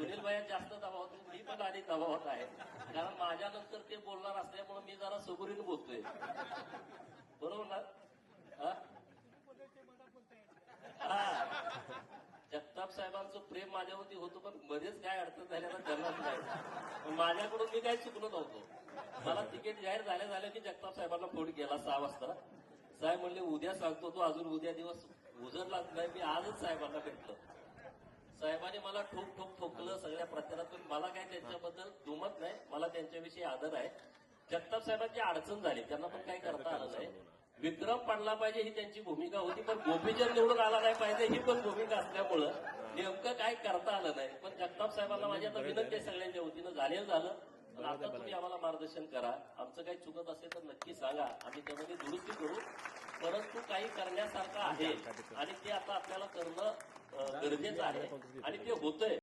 सुनील भाई जास्त दबावात मी पण आणि दबावात आहे. कारण माझ्यानंतर ते बोलणार असल्यामुळे मी जरा सुगुरीने बोलतोय. बरोबर ना? जगताप साहेबांचं प्रेम माझ्यावरती होतं पण मध्येच काय अडचण झाल्याला त्यांनाच नाही माझ्याकडून मी काही चुकलो नव्हतो. मला तिकीट जाहीर झाल्या झाल्या की जगताप साहेबांना फोन केला सहा वाजता. साहेब म्हणले उद्या सांगतो तो अजून उद्या दिवस उजरलाच नाही मी आजच साहेबांना भेटलो साहेबांनी मला ठोक ठोक ठोकलं सगळ्या प्रचारात पण मला काय त्यांच्याबद्दल दुमत नाही मला त्यांच्याविषयी आदर आहे. जगताप साहेबांची अडचण झाली त्यांना पण काही करता आलं नाही. विक्रम पडला पाहिजे ही त्यांची भूमिका होती पण गोपीचंद निवडून आला नाही पाहिजे ही पण भूमिका असल्यामुळं नेमकं काय करता आलं नाही. पण जगताप साहेबांना माझी आता विनंती आहे सगळ्यांच्या वतीनं झालेलं झालं. पण आता तुम्ही आम्हाला मार्गदर्शन करा. आमचं काही चुकत असेल तर नक्की सांगा. आम्ही त्यामध्ये दुरुस्ती करू. परंतु काही करण्यासारखं आहे. आणि ते आता आपल्याला करणं गरजेचं आहे. आणि ते होतंय.